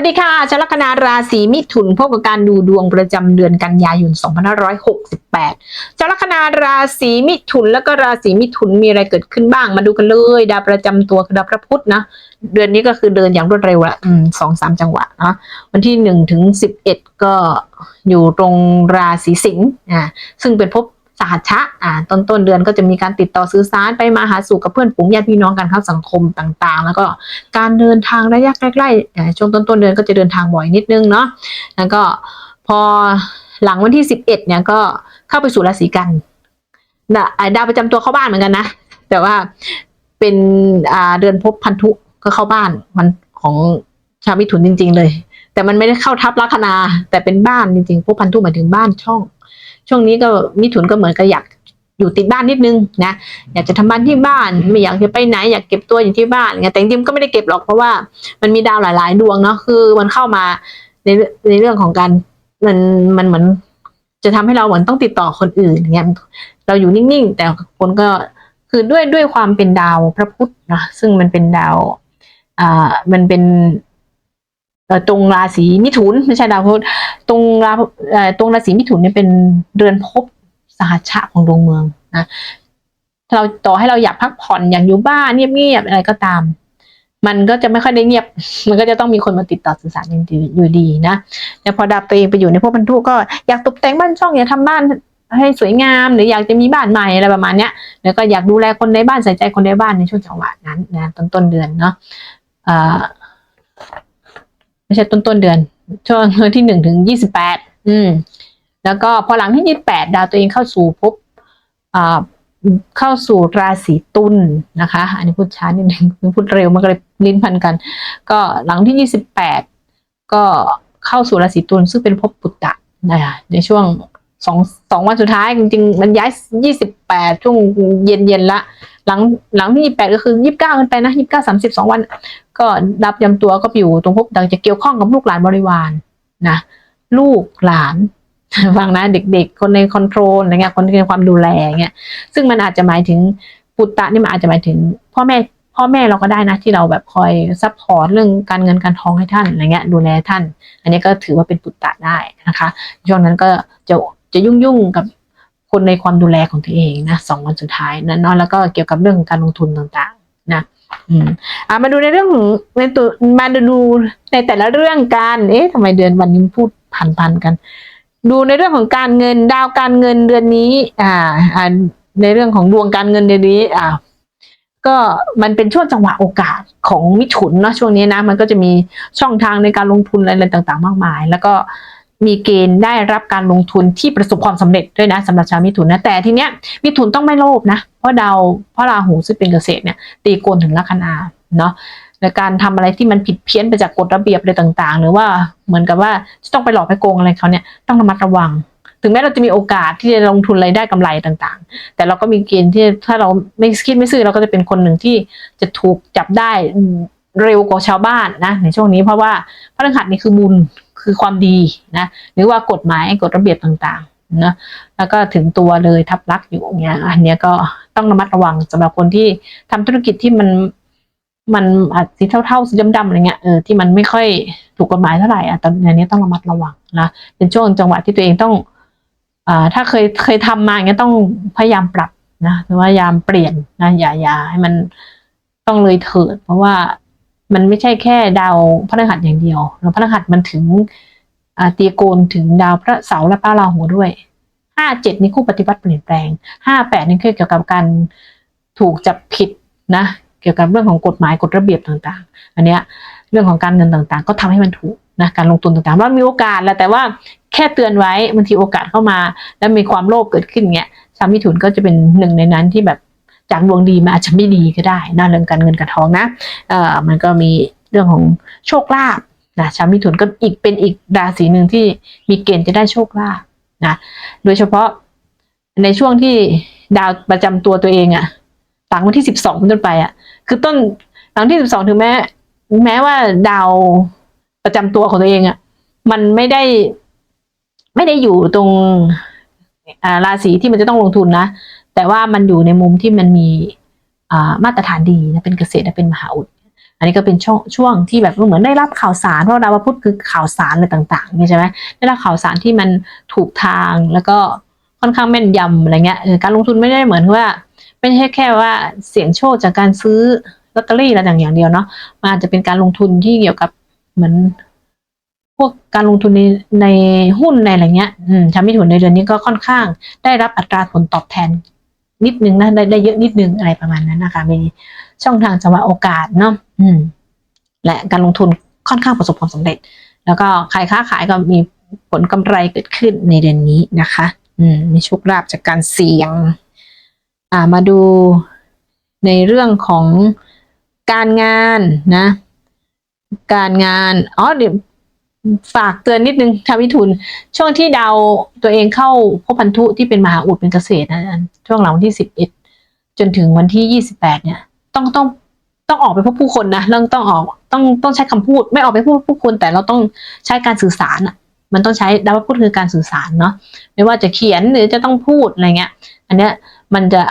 วัสดีค่ะชาวลัคนาราศีมิถุนพบกับการดูดวงประจำเดือนกันยายน 2568ชาวลัคนาราศีมิถุนแล้วก็ราศีมิถุนมีอะไรเกิดขึ้นบ้างมาดูกันเลย ดาวประจำตัวคือดาวพระพุธนะ เดือนนี้ก็คือเดินอย่างรวดเร็วละสองสามจังหวะนะวันที่หนึ่งถึงสิบเอ็ดก็อยู่ตรงราศีสิงห์อ่าซึ่งเป็นภพ สหัชชะอ่าต้นต้นเดือนก็จะมีการติดต่อสื่อสารไปมาหาสู่กับเพื่อนฝูงญาติพี่น้องการเข้าสังคมต่างๆ แล้วก็การเดินทางระยะใกล้ๆช่วงต้นต้นเดือนก็จะเดินทางบ่อยนิดนึงเนาะแล้วก็พอหลังวันที่สิบเอ็ดเนี่ยก็เข้าไปสู่ราศีกันนะอ่าดาวประจำตัวเข้าบ้านเหมือนกันนะ แต่ว่าเป็นอ่าเดือนภพพันธุก็เข้าบ้านมันของชาวมิถุนจริง ๆ เลย แต่มันไม่ได้เข้าทับลัคนา แต่เป็นบ้านจริงๆภพพันธุหมายถึงบ้านช่อง ช่วงนี้ก็มิถุนก็เหมือนกับอยากอยู่ติดบ้านนิดนึงนะอยากจะทำบ้านที่บ้าน ไม่อยากจะไปไหนอยากเก็บตัวอยู่ที่บ้านไงแต่จริงๆก็ไม่ได้เก็บหรอกเพราะว่ามันมีดาวหลาย ๆ ดวงเนาะคือมันเข้ามาในในเรื่องของการมันมันเหมือนจะทำให้เราเหมือนต้องติดต่อคนอื่นอย่างเงี้ยเราอยู่นิ่งๆ แต่คนก็คือด้วยด้วยความเป็นดาวพระพุธนะซึ่งมันเป็นดาวอ่ามันเป็น ตรงราศีมิถุนไม่ใช่ดาวพุธตรงราตรงราศีมิถุนเนี่ยเป็นเรือนภพสหัชะของดวงเมืองนะเราต่อให้เราอยากพักผ่อนอยากอยู่บ้านเงียบๆอะไรก็ตาม มันก็จะไม่ค่อยได้เงียบ มันก็จะต้องมีคนมาติดต่อสื่อสารอยู่ดีอยู่ดีนะแต่พอดาวตัวเองไปอยู่ในพวกบรรทุกก็อยากตกแต่งบ้านช่องอยากทำบ้านให้สวยงามหรืออยากจะมีบ้านใหม่อะไรประมาณเนี้ย แล้วก็อยากดูแลคนในบ้านใส่ใจคนในบ้านในช่วงจังหวะนั้นนะต้นต้นเดือนเนาะอ่า ไม่ใช่ต้นต้นเดือน ช่วงวันที่หนึ่งถึงยี่สิบแปดอืม แล้วก็พอหลังที่ยี่สิบแปดดาวตัวเองเข้าสู่ภพอ่าเข้าสู่ราศีตุลนะคะ อันนี้พูดช้านิดนึงพูดเร็วมันก็เลยลิ้นพันกัน ก็หลังที่ยี่สิบแปดก็เข้าสู่ราศีตุลซึ่งเป็นภพปุตตะนะคะในช่วงสองสองวันสุดท้ายจริงๆ มันย้ายยี่สิบแปดช่วงเย็นเย็นละ หลังหลังที่ยี่แปดก็คือยี่สิบเก้าขึ้นไปนะยี่สิบเก้าสามสิบสองวัน ก็ดับยำตัวก็อยู่ตรงภพดังจะเกี่ยวข้องกับลูกหลานบริวารนะลูกหลานฟังนะเด็กๆ คนในคอนโทรลอะไรเงี้ยคนในความดูแลเงี้ยซึ่งมันอาจจะหมายถึงปุตตะนี่มันอาจจะหมายถึงพ่อแม่พ่อแม่เราก็ได้นะที่เราแบบคอยซัพพอร์ตเรื่องการเงินการทองให้ท่านอะไรเงี้ยดูแลท่าน อันนี้ก็ถือว่าเป็นปุตตะได้นะคะช่วงนั้นก็จะจะยุ่งยุ่งๆกับคนในความดูแลของตัวเองนะสองวันสุดท้ายนั้นเนาะแล้วก็เกี่ยวกับเรื่องของการลงทุนต่าง นะอืมอ่ามาดูในเรื่องของในตัวมาดูในแต่ละเรื่องกันเอ๊ะทำไมเดือนวันนี้พูดพันๆกัน ดูในเรื่องของการเงินดาวการเงินเดือนนี้ อ่าอ่าในเรื่องของดวงการเงินเดือนนี้ อ่าก็มันเป็นช่วงจังหวะโอกาสของมิถุนเนาะช่วงนี้นะ มันก็จะมีช่องทางในการลงทุนอะไรต่าง ๆ มากมาย แล้วก็ มีเกณฑ์ได้รับการลงทุนที่ประสบความสำเร็จด้วยนะสำหรับชาวมิถุนนะแต่ทีเนี้ยมิถุนต้องไม่โลภนะเพราะดาวเพราะราหูซึ่งเป็นเกษตรเนี่ยตีโกนถึงลัคนาเนาะในการทำอะไรที่มันผิดเพี้ยนไปจากกฎระเบียบอะไรต่าง ๆ หรือว่าเหมือนกับว่าจะต้องไปหลอกไปโกงอะไรเขาเนี่ยต้องระมัดระวัง ถึงแม้เราจะมีโอกาสที่จะลงทุนรายได้กำไรต่างๆ แต่เราก็มีเกณฑ์ที่ถ้าเราไม่คิดไม่ซื่อเราก็จะเป็นคนหนึ่งที่จะถูกจับได้เร็วกว่าชาวบ้านนะในช่วงนี้เพราะว่าพระรหัสนี่คือบุญ คือความดีนะหรือว่ากฎหมายกฎระเบียบต่างๆนะแล้วก็ถึงตัวเลยทับลักอยู่อย่างเงี้ยอันเนี้ยก็ต้องระมัดระวังสำหรับคนที่ทำธุรกิจที่มันมันอาจสีเท่าๆสีดำๆอะไรเงี้ยเออที่มันไม่ค่อยถูกกฎหมายเท่าไหร่อะตอนนี้ต้องระมัดระวังนะเป็นช่วงจังหวะที่ตัวเองต้องอ่าถ้าเคยเคยทำมาอย่าเงี้ยต้องพยายามปรับนะหรือว่าพยายามเปลี่ยนนะอย่าอย่าให้มันต้องเลยเถิด เพราะว่า มันไม่ใช่แค่ดาวพฤหัสอย่างเดียวแล้วพฤหัสมันถึงอาตีโกนถึงดาวพระเสาร์และพระราหูด้วยห้าเจ็ดนี่คู่ปฏิวัติเปลี่ยนแปลงห้าแปดนี่คือเกี่ยวกับการถูกจับผิดนะเกี่ยวกับเรื่องของกฎหมายกฎระเบียบต่างๆ อันเนี้ยเรื่องของการเงินต่างๆ ก็ทำให้มันถูกนะการลงทุนต่างๆ ว่ามีโอกาสแหละแต่ว่าแค่เตือนไว้บางทีโอกาสเข้ามา แล้วมีความโลภเกิดขึ้นเงี้ยชาวมิถุนก็จะเป็นหนึ่งในนั้นที่แบบ จากดวงดีมาอาจจะไม่ดีก็ได้นะเรื่องการเงินการทองนะเอ่อมันก็มีเรื่องของโชคลาภนะชาวมิถุนก็อีกเป็นอีกราศีหนึ่งที่มีเกณฑ์จะได้โชคลาภนะโดยเฉพาะในช่วงที่ดาวประจำตัวตัวเองอะหลังวันที่สิบสองเป็นต้นไปอะคือต้นหลังที่สิบสองถึงแม้แม้ว่าดาวประจำตัวของตัวเองอะ่ะมันไม่ได้ไม่ได้อยู่ตรงราศีที่มันจะต้องลงทุนนะ แต่ว่ามันอยู่ในมุมที่มันมีมาตรฐานดีนะเป็นเกษตรและเป็นมหาอุด อันนี้ก็เป็นช่วงช่วงที่แบบเหมือนได้รับข่าวสารเพราะดาวพุธคือข่าวสารอะไรต่างๆนี่ใช่ไหมได้รับข่าวสารที่มันถูกทางแล้วก็ค่อนข้างแม่นยำอะไรเงี้ยการลงทุนไม่ได้เหมือนว่า ไม่ใช่แค่ว่าเสี่ยงโชคจากการซื้อลอตเตอรี่อะไรอย่างเดียวเนาะมันอาจจะเป็นการลงทุนที่เกี่ยวกับเหมือนพวกการลงทุนในในหุ้นในอะไรเงี้ยอืมชาวมิถุนในเดือนนี้ก็ค่อนข้างได้รับอัตราผลตอบแทน นิดนึงนะได้ได้เยอะนิดนึงอะไรประมาณนั้นนะคะ มีช่องทางจังหวะโอกาสเนาะอืมและการลงทุนค่อนข้างประสบความสำเร็จ แล้วก็ใครค้าขายก็มีผลกำไรเกิดขึ้นในเดือนนี้นะคะ อืมมีโชคลาภจากการเสี่ยง อ่ามาดูในเรื่องของการงานนะ การงานอ๋อเดี๋ยว ฝากเตือนนิดนึงชาวมิถุน ช่วงที่ดาวตัวเองเข้าพบพันธุที่เป็นมหาอุดเป็นเกษตรนะช่วงหลังวันที่สิบเอ็ดจนถึงวันที่ยี่สิบแปดเนี่ย ต้องต้องต้องออกไปพบผู้คนนะเรื่องต้องออกต้องต้องใช้คำพูด ไม่ออกไปพูดผู้คน แต่เราต้องใช้การสื่อสารอะ มันต้องใช้ดาวพูดคือการสื่อสารเนาะไม่ว่าจะเขียนหรือจะต้องพูดอะไรเงี้ย อันเนี้ยมันจะ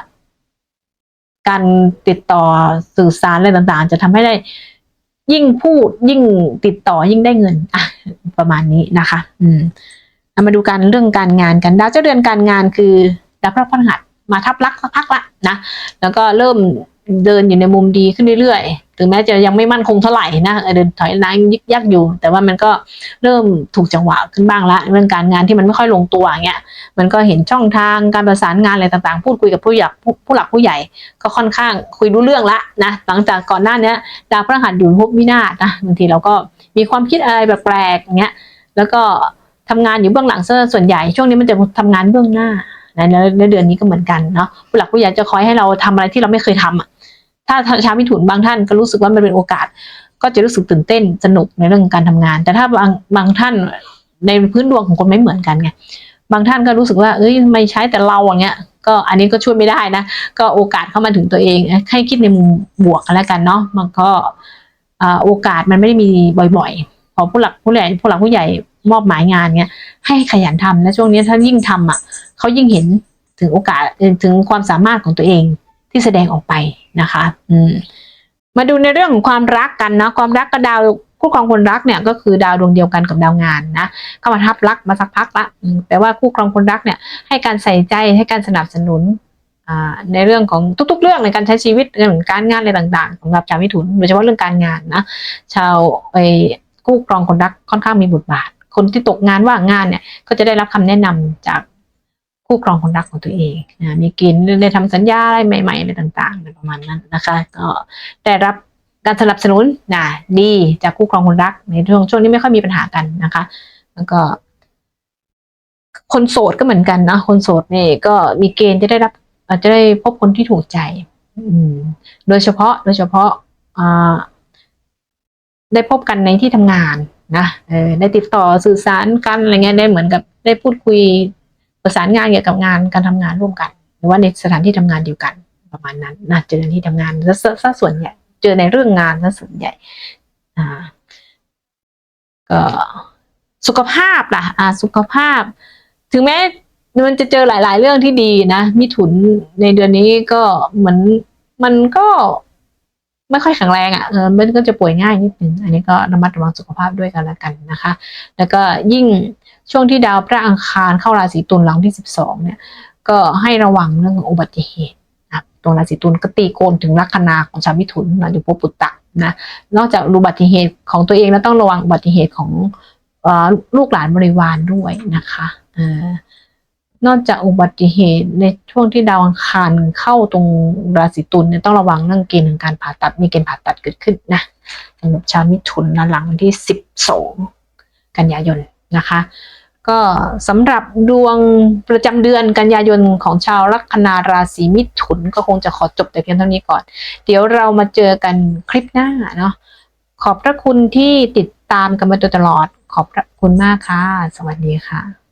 การติดต่อสื่อสารอะไรต่างๆ จะทำให้ได้ ยิ่งพูดยิ่งติดต่อยิ่งได้เงินอะประมาณนี้นะคะ อืมเอามาดูการเรื่องการงานกันดาวเจ้าเดือนการงานคือดาวพระพฤหัสมาทับลักสักพักละนะแล้วก็เริ่มเดินอยู่ในมุมดีขึ้นเรื่อยๆ ถึงแม้จะยังไม่มั่นคงเท่าไหร่นะเออเดินถอยหลังยึกยักอยู่ แต่ว่ามันก็เริ่มถูกจังหวะขึ้นบ้างละเรื่องการงานที่มันไม่ค่อยลงตัวเงี้ยมันก็เห็นช่องทางการประสานงานอะไรต่างๆ พูดคุยกับผู้ใหญ่ผู้ผู้หลักผู้ใหญ่ ก็ค่อนข้างคุยรู้เรื่องละนะหลังจากก่อนหน้านี้ดาวพฤหัสอยู่ภพวินาศนะบางทีเราก็มีความคิดอะไรแปลกๆเงี้ยแล้วก็ทำงานอยู่เบื้องหลังซะส่วนใหญ่ช่วงนี้มันจะทำงานเบื้องหน้านะในเดือนนี้ก็เหมือนกันเนาะผู้หลักผู้ใหญ่จะคอยให้เราทำอะไรที่เราไม่เคยทำอะ ถ้าชาวมิถุนบางท่านก็รู้สึกว่ามันเป็นโอกาส ก็จะรู้สึกตื่นเต้นสนุกในเรื่องการทำงาน แต่ถ้าบางบางท่านในพื้นดวงของคนไม่เหมือนกันไงบางท่านก็รู้สึกว่า เอ้ยไม่ใช้แต่เราอย่างเงี้ย ก็อันนี้ก็ช่วยไม่ได้นะ ก็โอกาสเข้ามาถึงตัวเอง ให้คิดในมุมบวกกันแล้วกันเนาะ มันก็โอกาสมันไม่ได้มีบ่อยๆ พอผู้หลักผู้ใหญ่ผู้หลักผู้ใหญ่มอบหมายงานเงี้ย ให้ขยันทำและช่วงนี้ถ้ายิ่งทำอะเขายิ่งเห็นถึงโอกาสถึงความสามารถของตัวเอง ที่แสดงออกไปนะคะ อืม มาดูในเรื่องของความรักกันนะความรักกับดาวคู่ครองคนรักเนี่ยก็คือดาวดวงเดียวกันกับดาวงานนะเข้ามาทับรักมาสักพักละแปลว่าคู่ครองคนรักเนี่ย ให้การใส่ใจให้การสนับสนุนในเรื่องของทุก ๆ เรื่องในการใช้ชีวิตเรื่องการงานอะไรต่างๆสำหรับชาวมิถุนโดยเฉพาะเรื่องการงานนะชาวไอ้คู่ครองคนรักค่อนข้างมีบทบาท คนที่ตกงานว่างงานเนี่ยก็จะได้รับคำแนะนำจาก คู่ครองคนรักของตัวเองนะมีเกินได้ทำสัญญาอะไรใหม่ๆอะไรต่างๆประมาณนั้นนะคะ ก็ได้รับการสนับสนุนนะดีจากคู่ครองคนรักในช่วงช่วงนี้ไม่ค่อยมีปัญหากันนะคะ แล้วก็ คนโสดก็เหมือนกันนะคนโสดนี่ก็มีเกณฑ์จะได้รับจะได้พบคนที่ถูกใจ อืม โดยเฉพาะโดยเฉพาะอ่าได้พบกันในที่ทำงานนะเออได้ติดต่อสื่อสารกันอะไรเงี้ยได้เหมือนกับได้พูดคุย ประสานงานเกี่ยวกับงานการทำงานร่วมกัน หรือว่าในสถานที่ทำงานเดียวกันประมาณนั้นนะเจอในที่ทำงานซะซะซะส่วนใหญ่เจอในเรื่องงานซะส่วนใหญ่อ่าก็สุขภาพล่ะอ่าสุขภาพ ถึงแม้มันจะเจอหลาย ๆ เรื่องที่ดีนะมิถุนในเดือนนี้ก็เหมือนมันก็ไม่ค่อยแข็งแรงอะ่ะเออมันก็จะป่วยง่ายนิดนึงอันนี้ก็ระมัดระวังสุขภาพด้วยกันแล้วกันนะคะ แล้วก็ยิ่ง ช่วงที่ดาวพระอังคารเข้าราศีตุลหลังที่สิบสองเนี่ย ก็ให้ระวังเรื่องของอุบัติเหตุนะตรงราศีตุลก็ตีโกนถึงลัคนาของชาวมิถุนนะอยู่ภพปุตตะนะ นอกจากอุบัติเหตุของตัวเองแล้วต้องระวังอุบัติเหตุของออลูกหลานบริวารด้วยนะคะออนอกจากอุบัติเหตุในช่วงที่ดาวอังคารเข้าตรงราศีตุลเนี่ยต้องระวังเรื่องเกณฑ์ของการผ่าตัดมีเกณฑ์ผ่าตัดเกิดขึ้นนะสำหรับชาวมิถุนนะหลังวันที่สิบสองกันยายนนะคะ ก็สำหรับดวงประจำเดือนกันยายนของชาวลัคนาราศีมิถุนก็คงจะขอจบแต่เพียงเท่านี้ก่อน เดี๋ยวเรามาเจอกันคลิปหน้าเนาะขอบพระคุณที่ติดตามกันมาโดยตลอด ขอบพระคุณมากค่ะ สวัสดีค่ะ